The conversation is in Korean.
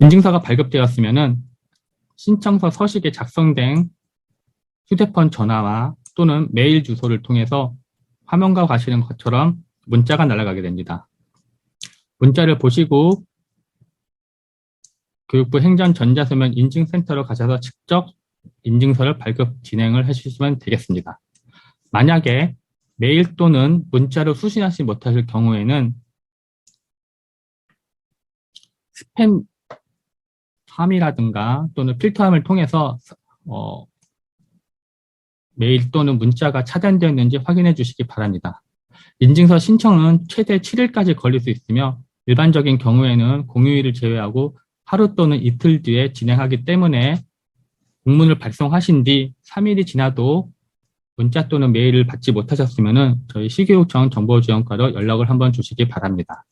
인증서가 발급되었으면은 신청서 서식에 작성된 휴대폰 전화와 또는 메일 주소를 통해서 화면과 가시는 것처럼 문자가 날아가게 됩니다. 문자를 보시고 교육부 행정 전자서면 인증센터로 가셔서 직접 인증서를 발급 진행을 해주시면 되겠습니다. 만약에 메일 또는 문자로 수신하지 못하실 경우에는 스팸 함이라든가 또는 필터함을 통해서 어, 메일 또는 문자가 차단되었는지 확인해 주시기 바랍니다. 인증서 신청은 최대 7일까지 걸릴 수 있으며 일반적인 경우에는 공휴일을 제외하고 하루 또는 이틀 뒤에 진행하기 때문에 공문을 발송하신 뒤 3일이 지나도 문자 또는 메일을 받지 못하셨으면 저희 시교육청 정보지원과로 연락을 한번 주시기 바랍니다.